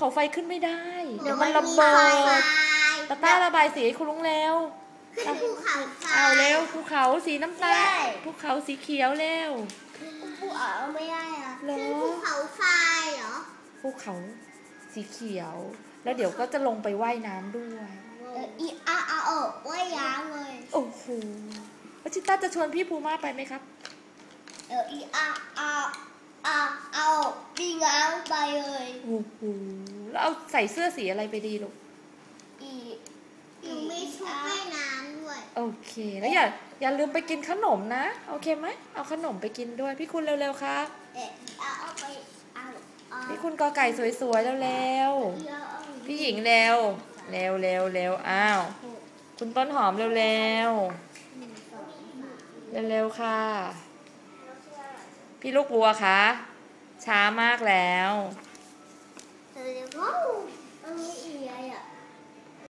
เขาไฟขึ้นไม่ได้ เดี๋เดี๋ยยววมัมันนระระเบิเบิดดตาต้าระบายสีให้คุณลุงเร็วขึ้นภูเขาไฟเอาเร็วภูเขาสีน้ำตาใช่ลภูเขาสีเขียวเร็วภูเขาไม่ได้อะเหรอขึ้นภูเขาไฟเหรอภูเขาสีเขียว แล้วเดี๋ยวก็จะลงไปว่ายน้ำด้วยเอออีอาอาโอว่ายน้ำเลยโอ้โหแล้วชิต้าจะชวนพี่ภูมาไปไหมครับเอออีอาอาอาเอาปีน้ำไปเลย โอ้โหแล้วเอาใส่เสื้อสีอะไรไปดีลูกอีหนูมีชุดว่ายน้ำด้วย โอเค แล้วอย่าอย่าลืมไปกินขนมนะ โอเคไหม เอาขนมไปกินด้วย พี่คุณเร็วๆครับเออเอาเอาไปเอาเอาพี่คุณกอไก่สวยๆเร็วเอาเอาๆพี่หญิงเร็วเร็วเร็วเร็วอ้าว คุณต้นหอมเร็วหนึ่งสองสามๆเร็วๆค่ะ พี่ลูกวัวคะช้ามากแล้วเ